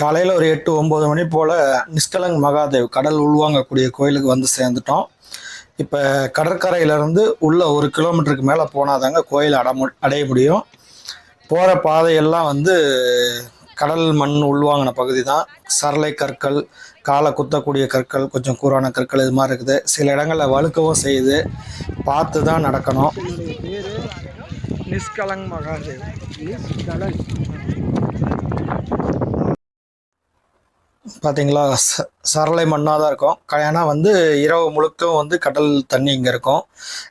காலையில் ஒரு எட்டு ஒம்பது மணி போல் நிஷ்கலங் மகாதேவ் கடல் உள்வாங்கக்கூடிய கோயிலுக்கு வந்து சேர்ந்துட்டோம். இப்போ கடற்கரையிலேருந்து உள்ள ஒரு கிலோமீட்டருக்கு மேலே போனால் தாங்க கோயில் அட மு அடைய முடியும். போகிற பாதையெல்லாம் வந்து கடல் மண் உள்வாங்கின பகுதி தான் சரளை கற்கள் காலை குத்தக்கூடிய கற்கள் கொஞ்சம் கூரான கற்கள் இது மாதிரி இருக்குது. சில இடங்களில் வழுக்கவும் செய்யுது. பார்த்து தான் நடக்கணும் நிஷ்கலங் மகாதேவ். நிஷ்கலங் பார்த்தீங்களா ச சரளை மண்ணாக தான் இருக்கும். க- ஏன்னா வந்து இரவு முழுக்க வந்து கடல் தண்ணி இங்கே இருக்கும்.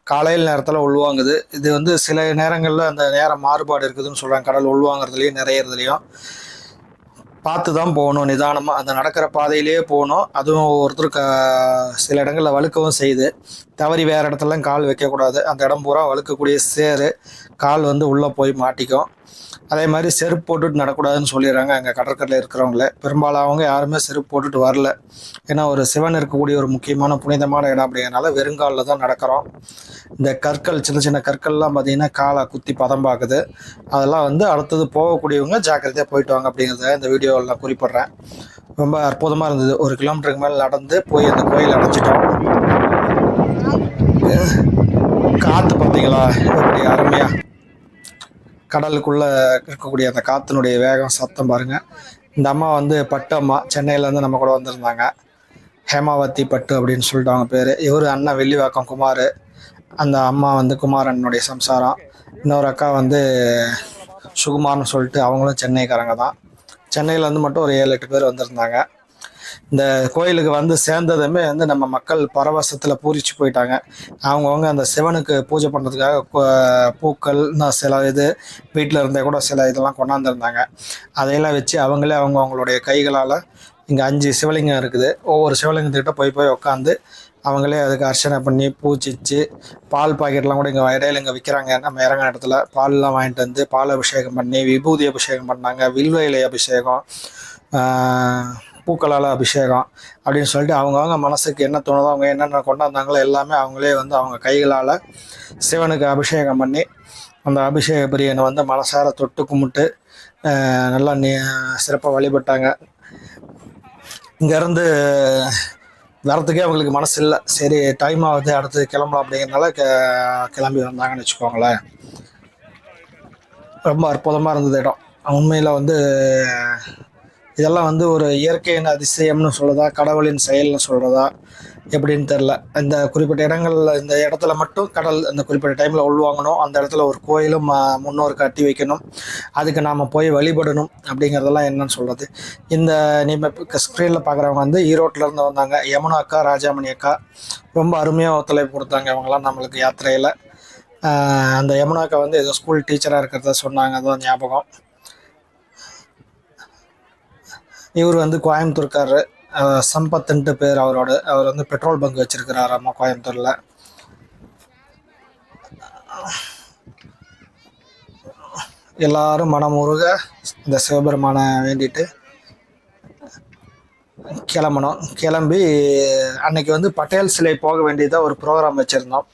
காலையில் நேரத்தில் உள்வாங்குது. இது வந்து சில நேரங்களில் அந்த நேரம் மாறுபாடு இருக்குதுன்னு சொல்கிறாங்க கடல் உள்வாங்குறதுலையும் நிறையிறதுலையும். பார்த்து தான் போகணும் நிதானமாக அந்த நடக்கிற பாதையிலேயே போகணும். அதுவும் ஒருத்தர் க சில இடங்களில் வழுக்கவும் செய்யுது. தவறி வேறு இடத்துலலாம் கால் வைக்கக்கூடாது. அந்த இடம் பூரா வழுக்கக்கூடிய சேறு. கால் வந்து உள்ளே போய் மாட்டிக்கும். அதே மாதிரி செருப்பு போட்டுட்டு நடக்கூடாதுன்னு சொல்லிடுறாங்க அங்கே கடற்கரையில் இருக்கிறவங்கள. பெரும்பாலும் அவங்க யாருமே செருப்பு போட்டுட்டு வரல. ஏன்னா ஒரு சிவன் இருக்கக்கூடிய ஒரு முக்கியமான புனிதமான இடம் அப்படிங்கிறனால வெறுங்காலில் தான் நடக்கிறோம். இந்த கற்கள் சின்ன சின்ன கற்கள்லாம் பார்த்திங்கன்னா காலை குத்தி பதம் பார்க்குது அதெல்லாம் வந்து அடுத்தது போகக்கூடியவங்க ஜாக்கிரதையாக போயிட்டு வாங்க அப்படிங்கிறத இந்த வீடியோவில் நான் குறிப்பிட்றேன். ரொம்ப அற்புதமாக இருந்தது. ஒரு கிலோமீட்டருக்கு மேலே நடந்து போய் அந்த கோயில் அடைஞ்சிட்டோம். காற்று பார்த்தீங்களா எப்படி அருமையாக கடலுக்குள்ளே இருக்கக்கூடிய அந்த காற்றினுடைய வேகம் சத்தம் பாருங்கள் இந்த அம்மா வந்து பட்டு அம்மா. சென்னையிலேருந்து நம்ம கூட வந்திருந்தாங்க. ஹேமாவதி பட்டு அப்படின்னு சொல்லிட்டு அவங்க பேர். இவர் அண்ணன் வெள்ளிவாக்கம் குமார். அந்த அம்மா வந்து குமாரனுடைய சம்சாரம். இன்னொரு அக்கா வந்து சுகுமார்னு சொல்லிட்டு அவங்களும் சென்னைக்காரங்க தான். சென்னையிலேருந்து மட்டும் ஒரு ஏழு எட்டு பேர் வந்திருந்தாங்க. இந்த கோயிலுக்கு வந்து சேர்ந்ததுமே வந்து நம்ம மக்கள் பரவசத்தில் பூரிச்சு போயிட்டாங்க. அவங்கவுங்க அந்த சிவனுக்கு பூஜை பண்ணுறதுக்காக பூக்கள் சில இது வீட்டில் இருந்தே கூட சில இதெல்லாம் கொண்டாந்துருந்தாங்க. அதையெல்லாம் வச்சு அவங்களே அவங்க அவங்களுடைய கைகளால் இங்கே அஞ்சு சிவலிங்கம் இருக்குது. ஒவ்வொரு சிவலிங்கத்துக்கிட்ட போய் போய் உட்காந்து அவங்களே அதுக்கு அர்ச்சனை பண்ணி பூச்சிச்சு பால் பாக்கெட்லாம் கூட இங்கே இடையில இங்கே விற்கிறாங்க நம்ம இறங்க இடத்துல பால்லாம் வாங்கிட்டு வந்து பால் அபிஷேகம் பண்ணி விபூதி அபிஷேகம் பண்ணாங்க வில்வ இலை அபிஷேகம் பூக்களால் அபிஷேகம் அப்படின்னு சொல்லிட்டு அவங்கவுங்க மனசுக்கு என்ன தோணுதோ அவங்க என்னென்ன கொண்டாந்தாங்களோ எல்லாமே அவங்களே வந்து அவங்க கைகளால் சிவனுக்கு அபிஷேகம் பண்ணி அந்த அபிஷேக பிரியனை வந்து மனசார தொட்டு கும்பிட்டு நல்லா நீ சிறப்பாக வழிபட்டாங்க. இங்கேருந்து வரத்துக்கே அவங்களுக்கு மனசு இல்லை. சரி டைம் ஆகுது அடுத்து கிளம்பலாம் அப்படிங்கிறனால க கிளம்பி வந்தாங்கன்னு வச்சுக்கோங்களேன். ரொம்ப அற்புதமாக இருந்தது இடம். உண்மையில் வந்து இதெல்லாம் வந்து ஒரு இயற்கையின் அதிசயம்னு சொல்கிறதா கடவுளின் செயல்னு சொல்கிறதா எப்படின்னு தெரில இந்த குறிப்பிட்ட இடங்களில் இந்த இடத்துல மட்டும் கடல் இந்த குறிப்பிட்ட டைமில் உள்வாங்கணும் அந்த இடத்துல ஒரு கோயிலும் ம- முன்னோர் கட்டி வைக்கணும். அதுக்கு நாம் போய் வழிபடணும் அப்படிங்கிறதெல்லாம் என்னன்னு சொல்கிறது இந்த நீங்கள் ஸ்க்ரீனில் பார்க்குறவங்க வந்து ஈரோட்டில் இருந்து வந்தாங்க. யமுனா அக்கா ராஜாமணி அக்கா. ரொம்ப அருமையாக ஒத்துழைப்பு கொடுத்தாங்க அவங்களாம் நம்மளுக்கு யாத்திரையில். அந்த யமுனா அக்கா வந்து ஏதோ ஸ்கூல் டீச்சராக இருக்கிறத சொன்னாங்க. அதுதான் ஞாபகம். இவர் வந்து கோயம்புத்தூர்காரரு. சம்பத்துன்ட்டு பேர் அவரோட. அவர் வந்து பெட்ரோல் பங்க் வச்சிருக்கிறாராமா கோயம்புத்தூரில். எல்லாரும் மனமுருக இந்த சிவபெருமானை வேண்டிட்டு கிளம்பணும். கிளம்பி அன்னைக்கு வந்து பட்டேல் சிலை போக வேண்டியதாக ஒரு ப்ரோக்ராம் வச்சுருந்தோம்.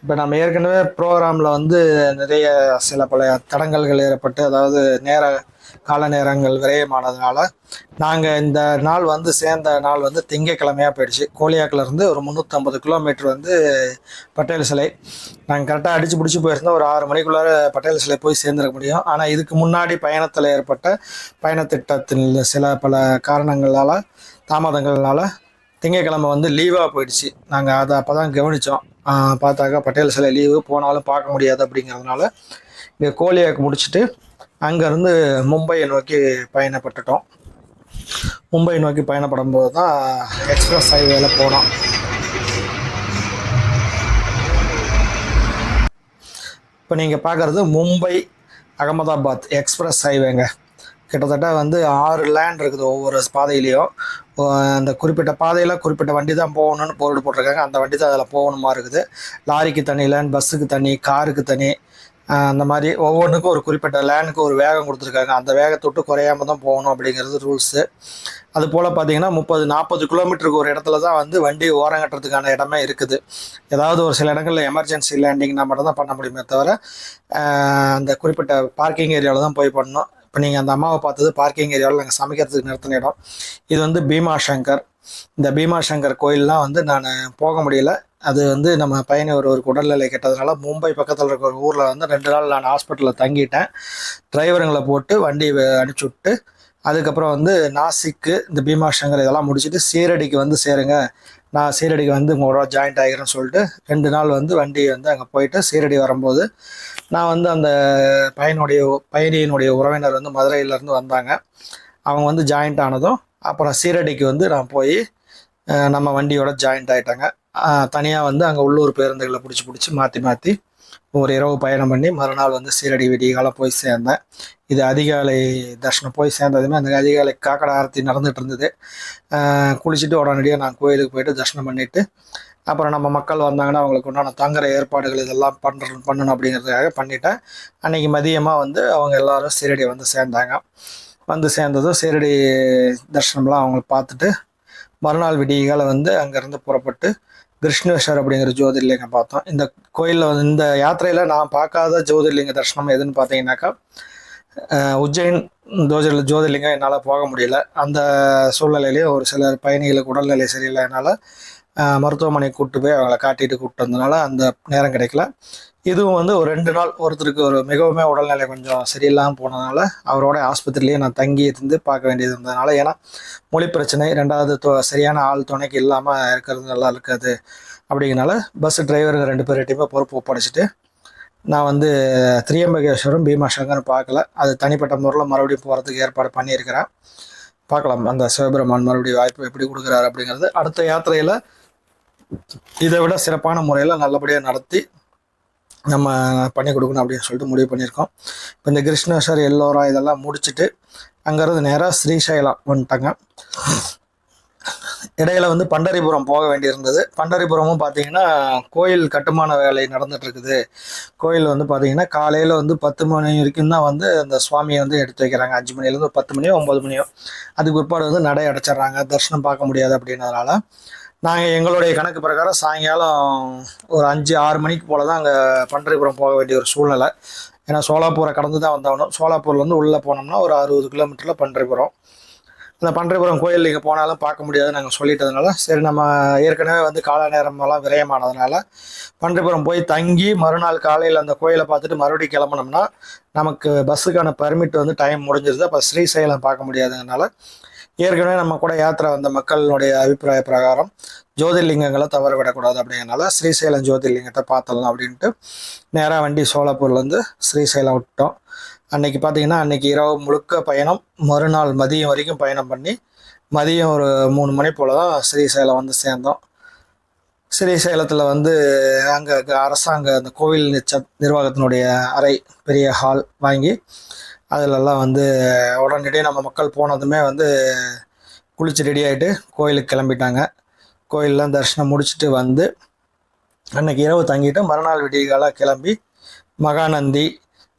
இப்போ நம்ம ஏற்கனவே ப்ரோக்ராமில் வந்து நிறைய சில பல தடங்கல்கள் ஏற்பட்டு அதாவது நேர கால நேரங்கள் விரயமானதுனால நாங்கள் இந்த நாள் வந்து சேர்ந்த நாள் வந்து திங்கக்கிழமையாக போயிடுச்சு. கோலியாக்குலேருந்து ஒரு முந்நூற்றம்பது கிலோமீட்டர் வந்து பட்டேல் சிலை. நாங்கள் கரெக்டாக அடித்து பிடிச்சி போயிருந்தோம். ஒரு ஆறு மணிக்குள்ளார பட்டேல் சிலை போய் சேர்ந்துருக்க முடியும். ஆனால் இதுக்கு முன்னாடி பயணத்தில் ஏற்பட்ட பயணத்திட்டத்தில் சில பல காரணங்களால் தாமதங்கள்னால திங்கக்கிழமை வந்து லீவாக போயிடுச்சு. நாங்கள் அதை அப்போ தான் கவனித்தோம் பார்த்தாக்கா பட்டேல் சிலை லீவு போனாலும் பார்க்க முடியாது அப்படிங்கிறதுனால இங்கே கோலியாக்கு முடிச்சுட்டு அங்கேருந்து மும்பையை நோக்கி பயணப்பட்டுட்டோம். மும்பை நோக்கி பயணப்படும் போது தான் எக்ஸ்பிரஸ் ஹைவேல போனோம். இப்போ நீங்கள் பார்க்குறது மும்பை அகமதாபாத் எக்ஸ்பிரஸ் ஹைவேங்க. கிட்டத்தட்ட வந்து ஆறு லேண்ட் இருக்குது ஒவ்வொரு பாதையிலையும். அந்த குறிப்பிட்ட பாதையில் குறிப்பிட்ட வண்டி தான் போகணும்னு போர்டு போட்டிருக்காங்க. அந்த வண்டி தான் அதில் போகணுமா இருக்குது. லாரிக்கு தனி லேன் பஸ்ஸுக்கு தனி காருக்கு தனி அந்த மாதிரி ஒவ்வொன்றுக்கும் ஒரு குறிப்பிட்ட லேனுக்கு ஒரு வேகம் கொடுத்துருக்காங்க. அந்த வேகத்தொட்டு குறையாம தான் போகணும் அப்படிங்கிறது ரூல்ஸு அது போல் பார்த்தீங்கன்னா முப்பது நாற்பது கிலோமீட்டருக்கு ஒரு இடத்துல தான் வந்து வண்டி ஓரம் கட்டுறதுக்கான இடமே இருக்குது. ஏதாவது ஒரு சில இடங்களில் எமர்ஜென்சி லேண்டிங்னா மட்டும் தான் பண்ண முடியுமே தவிர அந்த குறிப்பிட்ட பார்க்கிங் ஏரியாவில் தான் போய் பண்ணணும். இப்போ நீங்கள் அந்த அம்மாவை பார்த்தது பார்க்கிங் ஏரியாவில் நாங்கள் சமைக்கிறதுக்கு நிறுத்தின இடம். இது வந்து பீமா சங்கர் இந்த பீமா சங்கர் கோயிலெலாம் வந்து நான் போக முடியல. அது வந்து நம்ம பையனை ஒரு ஒரு உடல்நிலை கெட்டதுனால மும்பை பக்கத்தில் இருக்கிற ஒரு ஊரில் வந்து ரெண்டு நாள் நான் ஹாஸ்பிட்டலில் தங்கிட்டேன். டிரைவருங்களை போட்டு வண்டி அனுப்பிச்சி விட்டு அதுக்கப்புறம் வந்து நாசிக்கு இந்த பீமா சங்கர் இதெல்லாம் முடிச்சுட்டு சீரடிக்கு வந்து சேருங்க. நான் சீரடிக்கு வந்து உங்களோட ஜாயிண்ட் ஆகிறேன்னு சொல்லிட்டு ரெண்டு நாள் வந்து வண்டி வந்து அங்கே போயிட்டு சீரடி வரும்போது நான் வந்து அந்த பையனுடைய பயணியினுடைய உறவினர் வந்து மதுரையிலேருந்து வந்தாங்க. அவங்க வந்து ஜாயிண்ட் ஆனதும் அப்புறம் சீரடிக்கு வந்து நான் போய் நம்ம வண்டியோட ஜாயிண்ட் ஆகிட்டாங்க தனியாக வந்து அங்கே உள்ளூர் பேருந்துகளை பிடிச்சி பிடிச்சி மாற்றி மாற்றி ஒரு இரவு பயணம் பண்ணி மறுநாள் வந்து சீரடி விடிகாலம் போய் சேர்ந்தேன். இது அதிகாலை தர்ஷனம் போய் சேர்ந்ததுமே அந்த அதிகாலை காக்கடை ஆரத்தி நடந்துகிட்டு இருந்தது. குளிச்சுட்டு உடனடியாக நான் கோயிலுக்கு போயிட்டு தர்ஷனம் பண்ணிட்டு அப்புறம் நம்ம மக்கள் வந்தாங்கன்னா அவங்களுக்கு உண்டான தங்குற ஏற்பாடுகள் இதெல்லாம் பண்ணுற பண்ணணும் அப்படிங்கிறதுக்காக பண்ணிட்டேன். அன்னைக்கு மதியமாக வந்து அவங்க எல்லாரும் சீரடி வந்து சேர்ந்தாங்க. வந்து சேர்ந்ததும் சீரடி தர்ஷனம்லாம் அவங்களை பார்த்துட்டு மறுநாள் விடியகால வந்து அங்கேருந்து புறப்பட்டு கிருஷ்ணேஸ்வர் அப்படிங்கிற ஜோதிர்லிங்கம் பார்த்தோம். இந்த கோயிலில் வந்து இந்த யாத்திரையில் நான் பார்க்காத ஜோதிர்லிங்க தரிசனம் எதுன்னு பார்த்தீங்கன்னாக்கா அஹ், உஜ்ஜைன் ஜோதிர் ஜோதிர்லிங்கம் என்னால் போக முடியல. அந்த சூழ்நிலையிலேயே ஒரு சிலர் பயணிகளுக்கு உடல்நிலை சரியில்லைனால அஹ், மருத்துவமனைக்கு கூப்பிட்டு போய் அவங்கள காட்டிட்டு கூப்பிட்டு வந்தனால அந்த நேரம் கிடைக்கல. இதுவும் வந்து ஒரு ரெண்டு நாள் ஒருத்தருக்கு ஒரு மிகவுமே உடல்நிலை கொஞ்சம் சரியில்லாமல் போனதுனால அவரோட ஆஸ்பத்திரியிலேயே நான் தங்கி இருந்து பார்க்க வேண்டியது இருந்ததுனால ஏன்னா மொழி பிரச்சனை ரெண்டாவது தொ- சரியான ஆள் துணைக்கு இல்லாமல் இருக்கிறது நல்லா இருக்காது அப்படிங்கிறனால பஸ் டிரைவருங்க ரெண்டு பேர்கிட்டையுமே பொறுப்பு ஒப்படைச்சிட்டு நான் வந்து திரியம்பகேஸ்வரம் பீமா சங்கர் பார்க்கல. அது தனிப்பட்ட முறையில் மறுபடியும் போகிறதுக்கு ஏற்பாடு பண்ணியிருக்கிறேன் பார்க்கலாம் அந்த சிவபெருமான் மறுபடியும் வாய்ப்பு எப்படி கொடுக்குறாரு அப்படிங்கிறது. அடுத்த யாத்திரையில் இதை விட சிறப்பான முறையில் நல்லபடியாக நடத்தி நம்ம பண்ணி கொடுக்கணும் அப்படின்னு சொல்லிட்டு முடிவு பண்ணியிருக்கோம். இப்போ இந்த கிருஷ்ணேஸ்வர் எல்லோரா இதெல்லாம் முடிச்சுட்டு அங்கேருந்து நேராக ஸ்ரீசைலம் வந்துட்டாங்க. இடையில வந்து பண்டரிபுரம் போக வேண்டியிருந்தது. பண்டரிபுரமும் பார்த்தீங்கன்னா கோயில் கட்டுமான வேலை நடந்துட்டு இருக்குது கோயில் வந்து பார்த்தீங்கன்னா காலையில் வந்து பத்து மணி வரைக்கும் தான் வந்து அந்த சுவாமியை வந்து எடுத்து வைக்கிறாங்க. அஞ்சு மணிலேருந்து பத்து மணியோ ஒம்பது மணியோ. அதுக்கு பிற்பாடு வந்து நடை அடைச்சிட்றாங்க. தரிசனம் பார்க்க முடியாது அப்படின்றதுனால நாங்கள் எங்களுடைய கணக்கு பிரகாரம் சாயங்காலம் ஒரு அஞ்சு ஆறு மணிக்கு போல் தான் அங்கே பண்டரிபுரம் போக வேண்டிய ஒரு சூழ்நிலை. ஏன்னா சோலாப்பூரை கடந்து தான் வந்தாகணும் சோலாப்பூர்லேருந்து உள்ளே போனோம்னா ஒரு அறுபது கிலோமீட்டரில் பண்டரிபுரம். அந்த பண்டரிபுரம் கோயில் நீங்கள் போனாலும் பார்க்க முடியாது நாங்கள் சொல்லிட்டதுனால சரி நம்ம ஏற்கனவே வந்து கால நேரமெல்லாம் விரயமானதுனால பண்டரிபுரம் போய் தங்கி மறுநாள் காலையில் அந்த கோயிலை பார்த்துட்டு மறுபடியும் கிளம்புனோம்னா நமக்கு பஸ்ஸுக்கான பர்மிட் வந்து டைம் முடிஞ்சிருது. அப்போ ஸ்ரீசைலம் பார்க்க முடியாதுனால ஏற்கனவே நம்ம கூட யாத்திரை வந்த மக்களுடைய அபிப்பிராய பிரகாரம் ஜோதிர்லிங்கங்களை தவற விடக்கூடாது அப்படிங்கிறனால ஸ்ரீசைலம் ஜோதிர்லிங்கத்தை பார்த்தலாம் அப்படின்ட்டு நேராக வண்டி சோலாப்பூர்லேருந்து ஸ்ரீசைலம் விட்டோம். அன்னைக்கு பார்த்தீங்கன்னா அன்னைக்கு இரவு முழுக்க பயணம் மறுநாள் மதியம் வரைக்கும் பயணம் பண்ணி மதியம் ஒரு மூணு மணி போல் தான் ஸ்ரீசைலம் வந்து சேர்ந்தோம். ஸ்ரீசைலத்தில் வந்து அங்கே அரசாங்க அந்த கோவில் நிச்ச- நிர்வாகத்தினுடைய அறை பெரிய ஹால் வாங்கி அதிலெல்லாம் வந்து உடனடியே நம்ம மக்கள் போனதுமே வந்து குளிச்சு ரெடி ஆகிட்டு கோயிலுக்கு கிளம்பிட்டாங்க. கோயிலெலாம் தரிசனம் முடிச்சுட்டு வந்து அன்னைக்கு இரவு தங்கிட்டு மறுநாள் விடியகாலாக கிளம்பி மகாநந்தி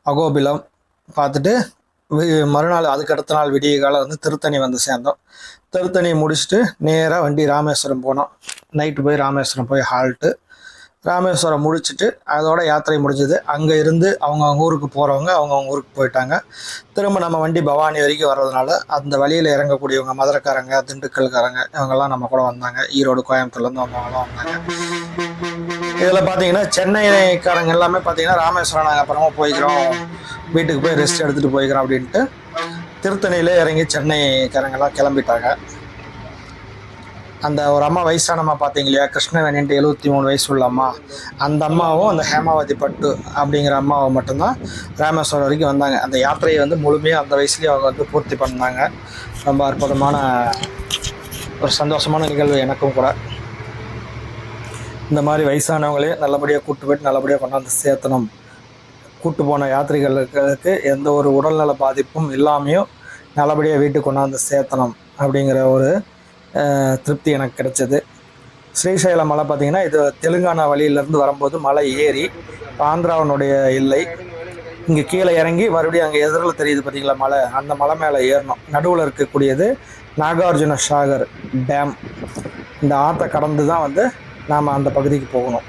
அகோபிலம் பார்த்துட்டு வி- மறுநாள் அதுக்கு அடுத்த நாள் விடிய காலம் வந்து திருத்தணி வந்து சேர்ந்தோம். திருத்தணி முடிச்சுட்டு நேராக வண்டி ராமேஸ்வரம் போனோம். நைட்டு போய் ராமேஸ்வரம் போய் ஹால்ட்டு ராமேஸ்வரம் முடிச்சுட்டு அதோட யாத்திரை முடிஞ்சது. அங்கே இருந்து அவங்கவுங்க ஊருக்கு போகிறவங்க அவங்கவுங்க ஊருக்கு போயிட்டாங்க. திரும்ப நம்ம வண்டி பவானி வரைக்கும் வர்றதுனால அந்த வழியில் இறங்கக்கூடியவங்க மதுரைக்காரங்க திண்டுக்கல்காரங்க இவங்கெல்லாம் நம்ம கூட வந்தாங்க. ஈரோடு கோயம்புத்தூர்லேருந்து வந்தவங்களாம் வந்தாங்க. இதில் பார்த்தீங்கன்னா சென்னைக்காரங்க எல்லாமே பார்த்தீங்கன்னா ராமேஸ்வரம் நாங்கள் அப்புறமா போய்க்கிறோம். வீட்டுக்கு போய் ரெஸ்ட் எடுத்துகிட்டு போய்க்கிறோம் அப்படின்ட்டு திருத்தணியிலே இறங்கி சென்னைக்காரங்கெல்லாம் கிளம்பிட்டாங்க. அந்த ஒரு அம்மா வயசானம்மா பார்த்தீங்க இல்லையா? கிருஷ்ணவேணின்ட்டு எழுபத்தி மூணு வயசு உள்ள அம்மா. அந்த அம்மாவும் அந்த ஹேமாவதி பட்டு அப்படிங்கிற அம்மாவை மட்டும்தான் ராமேஸ்வரம் வரைக்கும் வந்தாங்க. அந்த யாத்திரையை வந்து முழுமையாக அந்த வயசுலேயே அவங்க வந்து பூர்த்தி பண்ணாங்க. ரொம்ப அற்புதமான ஒரு சந்தோஷமான நிகழ்வு எனக்கும் கூட. இந்த மாதிரி வயசானவங்களே நல்லபடியாக கூட்டு போயிட்டு நல்லபடியாக கொண்டாந்து சேர்த்தணும். கூட்டு போன யாத்திரிகளுக்கு எந்த ஒரு உடல்நல பாதிப்பும் இல்லாமையும் நல்லபடியாக வீட்டுக்கு கொண்டாந்து சேர்த்தணும் அப்படிங்கிற ஒரு திருப்தி எனக்கு கிடைச்சது. ஸ்ரீசைலம் மலை பார்த்தீங்கன்னா இது தெலுங்கானா வழியிலேருந்து வரும்போது மலை ஏறி ஆந்திராவினுடைய எல்லை இங்கே கீழே இறங்கி மறுபடியும் அங்கே எதிரில் தெரியுது பார்த்தீங்களா மலை? அந்த மலை மேலே ஏறணும். நடுவில் இருக்கக்கூடியது நாகார்ஜுன சாகர் டேம். இந்த ஆற்றை கடந்து தான் வந்து நாம் அந்த பகுதிக்கு போகணும்.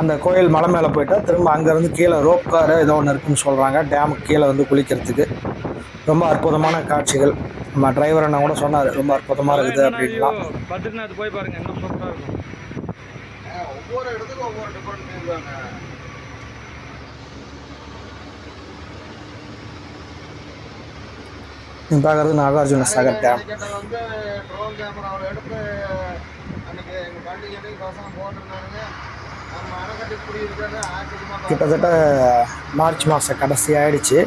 அந்த கோயில் மலை மேலே போயிட்டால் திரும்ப அங்கேருந்து கீழே ரோப் கார் ஏதோ ஒன்று இருக்குன்னு சொல்கிறாங்க டேமுக்கு கீழே வந்து குளிக்கிறதுக்கு. ரொம்ப அற்புதமான காட்சிகள். நம்ம டிரைவர் அண்ணா கூட சொன்னார் ரொம்ப அற்புதமாக இருக்குது அப்படின்லாம். பத்ரிநாத் போய் பாருங்க இன்னும் சூப்பராக இருக்கும். ஒவ்வொரு இடத்துக்கும் ஒவ்வொரு டிஃபரெண்ட் இருக்காங்க நீங்கள் பார்க்குறது நாகார்ஜுன சாகர் டேம் வந்து ட்ரோன் கேமராவில் எடுத்து எங்கள் பண்டிகை பசங்க கிட்டத்தட்ட மார்ச் மாதம் கடைசி ஆயிடுச்சு.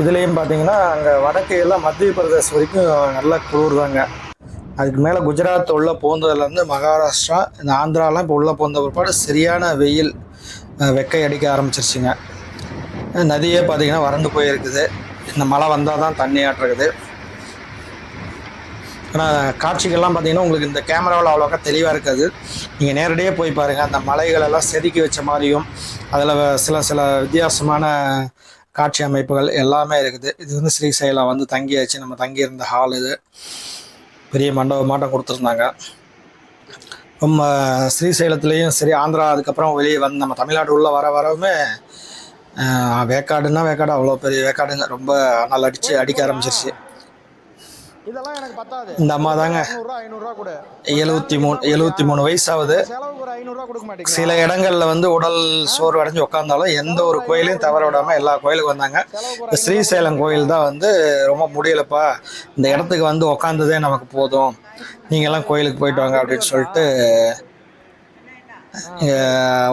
இதுலேயும் பார்த்தீங்கன்னா அங்கே வடக்கு எல்லாம் மத்திய பிரதேசம் வரைக்கும் நல்ல குளிர் தாங்க அதுக்கு மேலே குஜராத் உள்ளே போந்ததுலேருந்து மகாராஷ்டிரா இந்த ஆந்திராலாம் இப்போ உள்ளே போந்த பிற்பாடு சரியான வெயில் வெக்கை அடிக்க ஆரம்பிச்சிருச்சுங்க. நதியே பார்த்தீங்கன்னா வறண்டு போயிருக்குது. இந்த மழை வந்தால் தான் தண்ணி ஆட்டுருக்குது ஆனால் காட்சிகள்லாம் பார்த்தீங்கன்னா உங்களுக்கு இந்த கேமராவில் அவ்வளோக்கா தெளிவாக இருக்காது. நீங்கள் நேரடியாக போய் பாருங்கள் அந்த மலைகள் எல்லாம் செதுக்கி வச்ச மாதிரியும் அதில் சில சில வித்தியாசமான காட்சி அமைப்புகள் எல்லாமே இருக்குது. இது வந்து ஸ்ரீசைலம் வந்து தங்கியாச்சு. நம்ம தங்கியிருந்த ஹால் இது. பெரிய மண்டபமாட்டம் கொடுத்துருந்தாங்க. நம்ம ஸ்ரீசைலத்துலேயும் சரி ஆந்திரா அதுக்கப்புறம் வெளியே வந்து நம்ம தமிழ்நாடு உள்ளே வர வரவுமே வேக்காடுன்னா வேக்காடு. அவ்வளோ பெரிய வேக்காடுங்க. ரொம்ப அனல் அடித்து அடிக்க ஆரம்பிச்சிருச்சு. இதெல்லாம் எனக்கு பத்தாது. இந்த அம்மா தாங்க. எழுபத்தி மூணு எழுபத்தி மூணு வயசாகுது சில இடங்கள்ல வந்து உடல் சோர்வு அடைஞ்சு உட்காந்தாலும் எந்த ஒரு கோயிலையும் தவற விடாம எல்லா கோயிலுக்கும் வந்தாங்க. இந்த ஸ்ரீசைலம் கோயில் தான் வந்து ரொம்ப முடியலப்பா. இந்த இடத்துக்கு வந்து உக்காந்ததே நமக்கு போதும். நீங்க எல்லாம் கோயிலுக்கு போயிட்டு வாங்க அப்படின்னு சொல்லிட்டு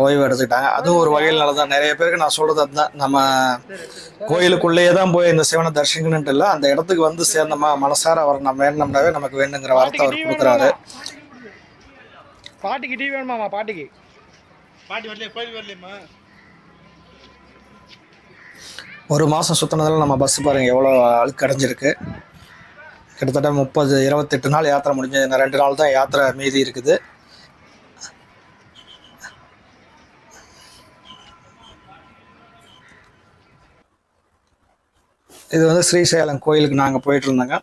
ஓய்வு எடுத்துக்கிட்டாங்க. அதுவும் ஒரு வகையில் நல்லதான் நிறைய பேருக்கு நான் சொல்றது அதுதான். நம்ம கோயிலுக்குள்ளேயே தான் போய் இந்த சிவனை தரிசிக்கணுன்ட்டு இல்லை. அந்த இடத்துக்கு வந்து சேர்ந்தோமா மனசார அவர் நம்ம வேணும்னாவே நமக்கு வேணுங்கிற வார்த்தை அவர் கொடுக்குறாரு. பாட்டிக்கு டீ வேணுமாமா பாட்டிக்கு? ஒரு மாதம் சுற்றினதில் நம்ம பஸ் பாருங்கள் எவ்வளோ அழுக்கு அடைஞ்சிருக்கு. கிட்டத்தட்ட முப்பது இருபத்தெட்டு நாள் யாத்திரை முடிஞ்சு இன்னும் ரெண்டு நாள் தான் யாத்திரை மீதி இருக்குது. இது வந்து ஸ்ரீசைலம் கோயிலுக்கு நாங்கள் போயிட்டுருந்தோங்க.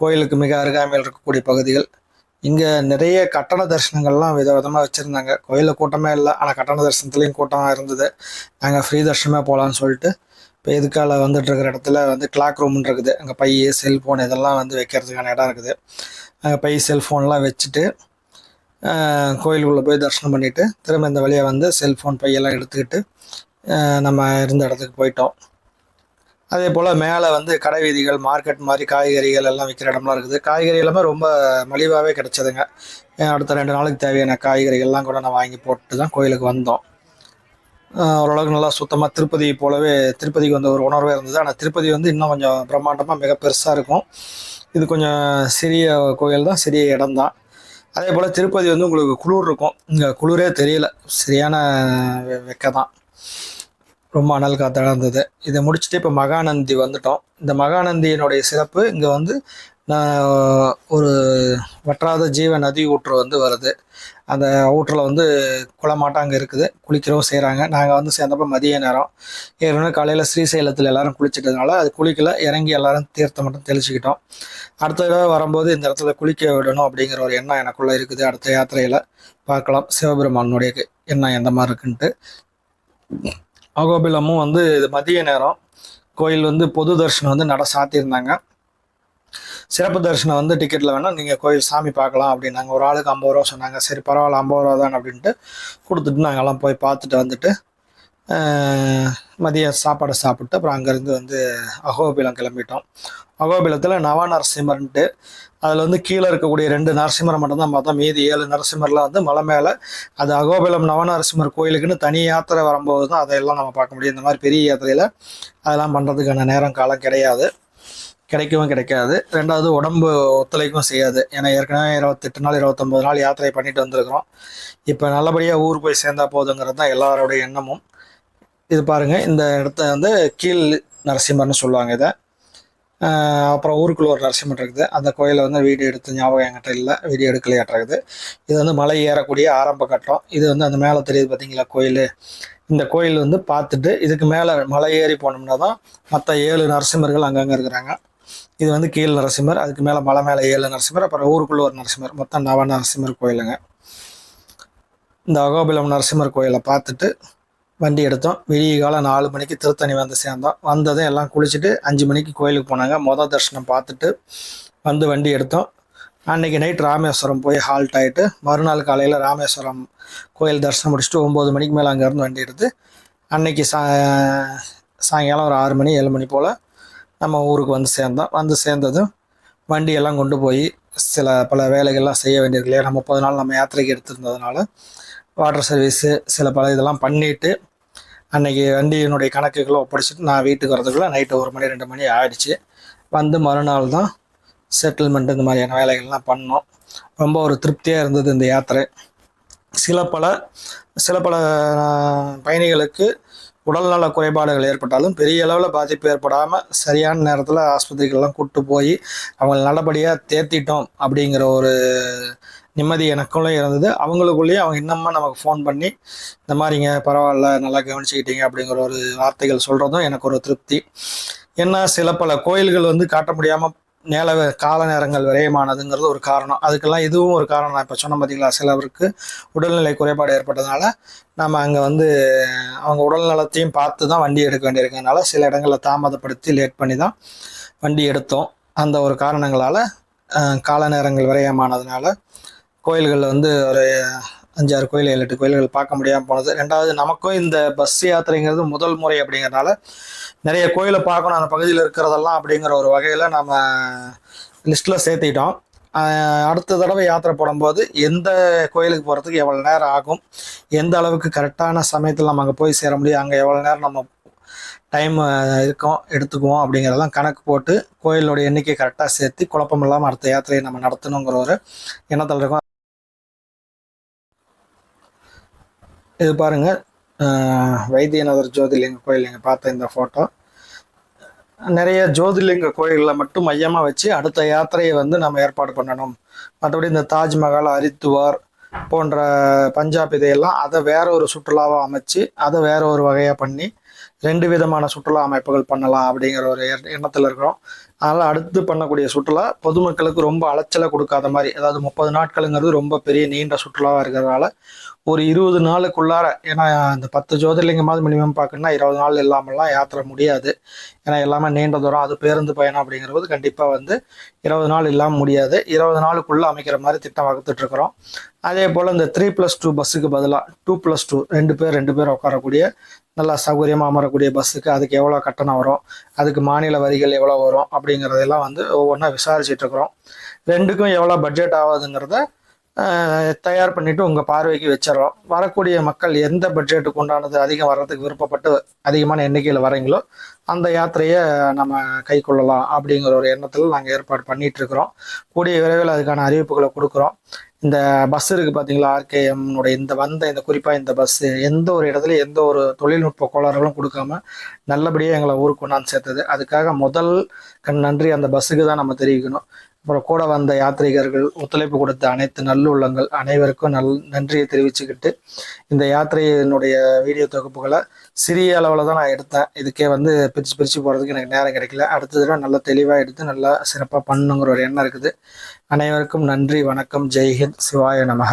கோயிலுக்கு மிக அருகாமையில் இருக்கக்கூடிய பகுதிகள். இங்கே நிறைய கட்டண தரிசனங்கள்லாம் வித விதமாக வச்சுருந்தாங்க. கோயிலில் கூட்டமே இல்லை. ஆனால் கட்டண தரிசனத்துலேயும் கூட்டமாக இருந்தது. நாங்கள் ஃப்ரீ தர்ஷனமே போகலான்னு சொல்லிட்டு இப்போ எதுக்கால வந்துட்டு இருக்கிற இடத்துல வந்து கிளாக் ரூம்னு இருக்குது. அங்கே பை செல்ஃபோன் இதெல்லாம் வந்து வைக்கிறதுக்கான இடம் இருக்குது. அங்கே பை செல்ஃபோன்லாம் வச்சுட்டு கோயிலுக்குள்ளே போய் தரிசனம் பண்ணிவிட்டு திரும்ப இந்த வழியாக வந்து செல்ஃபோன் பையெல்லாம் எடுத்துக்கிட்டு நம்ம இருந்த இடத்துக்கு போயிட்டோம். அதே போல் மேலே வந்து கடை வீதிகள் மார்க்கெட் மாதிரி காய்கறிகள் எல்லாம் விற்கிற இடம்லாம் இருக்குது. காய்கறி எல்லாமே ரொம்ப மலிவாகவே கிடச்சிதுங்க. அடுத்த ரெண்டு நாளுக்கு தேவையான காய்கறிகள்லாம் கூட நான் வாங்கி போட்டு தான் கோயிலுக்கு வந்தோம். ஓரளவுக்கு நல்லா சுத்தமாக திருப்பதி போலவே திருப்பதிக்கு வந்த ஒரு உணர்வே இருந்தது. ஆனால் திருப்பதி வந்து இன்னும் கொஞ்சம் பிரம்மாண்டமாக மிக பெருசாக இருக்கும். இது கொஞ்சம் சிறிய கோயில் தான் சிறிய இடம் தான். அதே போல் திருப்பதி வந்து உங்களுக்கு குளிர் இருக்கும். இங்கே குளிரே தெரியல. சரியான வெ- வெக்க தான் ரொம்ப அனல் காத்தாக இருந்தது. இதை முடிச்சுட்டு இப்போ மகாநந்தி வந்துட்டோம். இந்த மகாநந்தியினுடைய சிறப்பு இங்கே வந்து நான் ஒரு வற்றாத ஜீவ நதி ஊற்று வந்து வருது. அந்த ஊற்றில் வந்து குளமாட்டம் அங்கே இருக்குது. குளிக்கிறவும் செய்கிறாங்க நாங்கள் வந்து சேர்ந்தப்போ மதிய நேரம். ஏற்கனவே காலையில் ஸ்ரீசைலத்தில் எல்லோரும் குளிச்சிட்டதுனால அது குளிக்கல. இறங்கி எல்லாரும் தீர்த்தம் மட்டும் தெளிச்சுக்கிட்டோம். அடுத்த தடவை வரும்போது இந்த இடத்துல குளிக்க விடணும் அப்படிங்கிற ஒரு எண்ணம் எனக்குள்ளே இருக்குது. அடுத்த யாத்திரையில் பார்க்கலாம். சிவபெருமானுடைய எண்ணம் எந்த மாதிரி இருக்குன்ட்டு. அகோபிலமும் வந்து இது மதிய நேரம். கோயில் வந்து பொது தரிசனம் வந்து நட சாத்தியிருந்தாங்க. சிறப்பு தரிசனம் வந்து டிக்கெட்டில் வேணால் நீங்கள் கோயில் சாமி பார்க்கலாம் அப்படின்னாங்க. ஒரு ஆளுக்கு ஐம்பது ரூபா சொன்னாங்க. சரி பரவாயில்ல ஐம்பது ரூபா தான் அப்படின்ட்டு கொடுத்துட்டு நாங்கள்லாம் போய் பார்த்துட்டு வந்துட்டு மதிய சாப்பாடை சாப்பிட்டு அப்புறம் அங்கேருந்து வந்து அகோபிலம் கிளம்பிட்டோம். அகோபிலத்தில் நவ நரசிம்மர்ன்ட்டு. அதில் வந்து கீழே இருக்கக்கூடிய ரெண்டு நரசிம்மரை மட்டும்தான் பார்த்தோம். மீதி ஏழு நரசிம்மர்லாம் வந்து மலை மேலே. அது அகோபிலம் நவநரசிம்மர் கோயிலுக்குன்னு தனி யாத்திரை வரும்போது தான் அதையெல்லாம் நம்ம பார்க்க முடியும். இந்த மாதிரி பெரிய யாத்திரையில் அதெல்லாம் பண்ணுறதுக்கான நேரம் காலம் கிடையாது. கிடைக்கவும் கிடைக்காது. ரெண்டாவது உடம்பு ஒத்துழைக்கவும் செய்யாது. ஏன்னா ஏற்கனவே இருபத்தெட்டு நாள் இருபத்தொம்பது நாள் யாத்திரை பண்ணிட்டு வந்திருக்கிறோம். இப்போ நல்லபடியாக ஊர் போய் சேர்ந்தா போதுங்கிறது தான் எல்லாரோடைய எண்ணமும். இது பாருங்கள் இந்த இடத்த வந்து கீழ் நரசிம்மர்னு சொல்லுவாங்க இதை. அப்புறம் ஊருக்குள்ளே ஒரு நரசிம்மன் இருக்குது. அந்த கோயிலை வந்து வீடியோ எடுத்து ஞாபகம் என்கிட்ட இல்லை. வீடியோ எடுக்கலையாட்டுருக்குது இது வந்து மலை ஏறக்கூடிய ஆரம்ப கட்டம். இது வந்து அந்த மேலே தெரியுது பார்த்தீங்களா கோயில்? இந்த கோயில் வந்து பார்த்துட்டு இதுக்கு மேலே மலை ஏறி போனோம்னா தான் மற்ற ஏழு நரசிம்மர்கள் அங்கங்கே இருக்கிறாங்க. இது வந்து கீழ் நரசிம்மர் அதுக்கு மேலே மலை மேலே ஏழு நரசிம்மர் அப்புறம் ஊருக்குள்ளே ஒரு நரசிம்மர். மொத்தம் நவ நரசிம்மர் கோயிலுங்க. இந்த அகோபிலம் நரசிம்மர் கோயிலை பார்த்துட்டு வண்டி எடுத்தோம். விடிய காலம் நாலு மணிக்கு திருத்தணி வந்து சேர்ந்தோம். வந்ததும் எல்லாம் குளிச்சுட்டு அஞ்சு மணிக்கு கோயிலுக்கு போனாங்க. மொதல் தரிசனம் பார்த்துட்டு வந்து வண்டி எடுத்தோம். அன்றைக்கி நைட் ராமேஸ்வரம் போய் ஹால்ட் ஆகிட்டு மறுநாள் காலையில் ராமேஸ்வரம் கோயில் தரிசனம் முடிச்சுட்டு ஒம்பது மணிக்கு மேலே அங்கேருந்து வண்டி எடுத்து அன்னைக்கு சா சாயங்காலம் ஒரு ஆறு மணி ஏழு மணி போல் நம்ம ஊருக்கு வந்து சேர்ந்தோம். வந்து சேர்ந்ததும் வண்டியெல்லாம் கொண்டு போய் சில பல வேலைகள்லாம் செய்ய வேண்டியிருக்கு இல்லையா? நம்ம முப்பது நாள் நம்ம யாத்திரைக்கு எடுத்திருந்ததுனால வாட்டர் சர்வீஸு சில பல இதெல்லாம் பண்ணிவிட்டு அன்னைக்கு வண்டியினுடைய கணக்குகளை ஒப்படைச்சிட்டு நான் வீட்டுக்கு வரதுக்குள்ளே நைட்டு ஒரு மணி ரெண்டு மணி ஆயிடுச்சு. வந்து மறுநாள் தான் செட்டில்மெண்ட் இந்த மாதிரியான வேலைகள்லாம் பண்ணோம். ரொம்ப ஒரு திருப்தியாக இருந்தது இந்த யாத்திரை. சில பல சில பல பயணிகளுக்கு உடல்நல குறைபாடுகள் ஏற்பட்டாலும் பெரிய அளவில் பாதிப்பு ஏற்படாமல் சரியான நேரத்தில் ஆஸ்பத்திரிக்கெல்லாம் கூப்பிட்டு போய் அவங்கள நல்லபடியாக தேர்த்திட்டோம் அப்படிங்கிற ஒரு நிம்மதி எனக்குள்ளே இருந்தது. அவங்களுக்குள்ளேயும் அவங்க இன்னமும் நமக்கு ஃபோன் பண்ணி இந்த மாதிரிங்க பரவாயில்ல நல்லா கவனிச்சுக்கிட்டீங்க அப்படிங்கிற ஒரு வார்த்தைகள் சொல்கிறதும் எனக்கு ஒரு திருப்தி. ஏன்னா சில பல கோயில்கள் வந்து காட்ட முடியாமல் நேர கால நேரங்கள் விரயமானதுங்கிறது ஒரு காரணம். அதுக்கெல்லாம் இதுவும் ஒரு காரணம். நான் இப்போ சொன்ன பார்த்தீங்களா சிலவருக்கு உடல்நிலை குறைபாடு ஏற்பட்டதுனால நம்ம அங்கே வந்து அவங்க உடல் நலத்தையும் பார்த்து தான் வண்டி எடுக்க வேண்டியிருக்கனால சில இடங்களில் தாமதப்படுத்தி லேட் பண்ணி தான் வண்டி எடுத்தோம். அந்த ஒரு காரணங்களால் கால நேரங்கள் விரயமானதுனால கோயில்களில் வந்து ஒரு அஞ்சாறு கோயில் ஏழு எட்டு கோயில்கள் பார்க்க முடியாமல் போனது. ரெண்டாவது நமக்கும் இந்த பஸ் யாத்திரைங்கிறது முதல் முறை அப்படிங்கிறனால நிறைய கோயிலை பார்க்கணும் அந்த பகுதியில் இருக்கிறதெல்லாம் அப்படிங்கிற ஒரு வகையில் நம்ம லிஸ்ட்டில் சேர்த்துக்கிட்டோம் அடுத்த தடவை யாத்திரை போடும்போது எந்த கோயிலுக்கு போகிறதுக்கு எவ்வளோ நேரம் ஆகும் எந்த அளவுக்கு கரெக்டான சமயத்தில் நம்ம அங்கே போய் சேர முடியும் அங்கே எவ்வளோ நேரம் நம்ம டைம் இருக்கும் எடுத்துக்குவோம் அப்படிங்கிறதெல்லாம் கணக்கு போட்டு கோயிலோட எண்ணிக்கை கரெக்டாக சேர்த்து குழப்பம் இல்லாமல் அடுத்த யாத்திரையை நம்ம நடத்தணுங்கிற ஒரு எண்ணத்தில் இருக்கோம். இது பாருங்க. வைத்தியநாதர் ஜோதிலிங்க கோயில் நீங்கள் பார்த்த இந்த ஃபோட்டோ நிறைய ஜோதிர்லிங்க கோயில்களை மட்டும் மையமாக வச்சு அடுத்த யாத்திரையை வந்து நம்ம ஏற்பாடு பண்ணணும். மற்றபடி இந்த தாஜ்மஹால் ஹரித்துவார் போன்ற பஞ்சாப் இதையெல்லாம் அதை வேற ஒரு சுற்றுலாவாக அமைச்சு அதை வேற ஒரு வகையாக பண்ணி ரெண்டு விதமான சுற்றுலா அமைப்புகள் பண்ணலாம் அப்படிங்கிற ஒரு எண்ண- எண்ணத்துல இருக்கிறோம். அதனால் அடுத்து பண்ணக்கூடிய சுற்றுலா பொதுமக்களுக்கு ரொம்ப அலைச்சலை கொடுக்காத மாதிரி அதாவது முப்பது நாட்களுங்கிறது ரொம்ப பெரிய நீண்ட சுற்றுலாவாக இருக்கிறதுனால ஒரு இருபது நாளுக்குள்ளார ஏன்னா இந்த பத்து ஜோதிர்லிங்கமாவது மினிமம் பார்க்கணுன்னா இருபது நாள் இல்லாமல்லாம் யாத்திரை முடியாது. ஏன்னா எல்லாமே நீண்ட தூரம் அது பேருந்து பயணம் அப்படிங்கிறது கண்டிப்பாக வந்து இருபது நாள் இல்லாமல் முடியாது. இருபது நாளுக்குள்ளே அமைக்கிற மாதிரி திட்டம் வகுத்துட்டு இருக்கிறோம் அதே போல் இந்த த்ரீ ப்ளஸ் டூ பஸ்ஸுக்கு பதிலாக டூ ப்ளஸ் டூ ரெண்டு பேர் ரெண்டு பேர் உட்காரக்கூடிய நல்லா சௌகரியமாக அமரக்கூடிய பஸ்ஸுக்கு அதுக்கு எவ்வளோ கட்டணம் வரும்? அதுக்கு மாநில வரிகள் எவ்வளோ வரும்? அப்படிங்கிறதெல்லாம் வந்து ஒவ்வொன்றா விசாரிச்சிட்ருக்குறோம் ரெண்டுக்கும் எவ்வளோ பட்ஜெட் ஆகுதுங்கிறத தயார் பண்ணிவிட்டு உங்கள் பார்வைக்கு வச்சிடறோம். வரக்கூடிய மக்கள் எந்த பட்ஜெட்டுக்கு உண்டானது அதிகம் வர்றதுக்கு விருப்பப்பட்டு அதிகமான எண்ணிக்கையில் வரீங்களோ அந்த யாத்திரையை நம்ம கை கொள்ளலாம் அப்படிங்கிற ஒரு எண்ணத்தில் நாங்கள் ஏற்பாடு பண்ணிகிட்ருக்குறோம் கூடிய விரைவில் அதுக்கான அறிவிப்புகளை கொடுக்குறோம். இந்த பஸ் இருக்கு பார்த்தீங்களா ஆர்கேஎம்னுடைய இந்த வந்த இந்த குறிப்பாக இந்த பஸ்ஸு எந்த ஒரு இடத்துல எந்த ஒரு தொழில்நுட்ப கோளாறுகளும் கொடுக்காம நல்லபடியாக எங்களை ஊருக்கு கொண்டாந்து சேர்த்தது. அதுக்காக முதல் கண் நன்றி அந்த பஸ்ஸுக்கு தான் நம்ம தெரிவிக்கணும். அப்புறம் கூட வந்த யாத்ரீகர்கள் ஒத்துழைப்பு கொடுத்த அனைத்து நல்லுள்ளங்கள் அனைவருக்கும் நல் நன்றியை தெரிவிச்சுக்கிட்டு இந்த யாத்திரையினுடைய வீடியோ தொகுப்புகளை சிறிய அளவில் தான் நான் எடுத்தேன். இதுக்கே வந்து பிரித்து பிரித்து போகிறதுக்கு எனக்கு நேரம் கிடைக்கல. அடுத்த தடவை நல்லா தெளிவாக எடுத்து நல்லா சிறப்பாக பண்ணணுங்கிற ஒரு எண்ணம் இருக்குது. அனைவருக்கும் நன்றி வணக்கம். ஜெய்ஹிந்த். சிவாய நமக.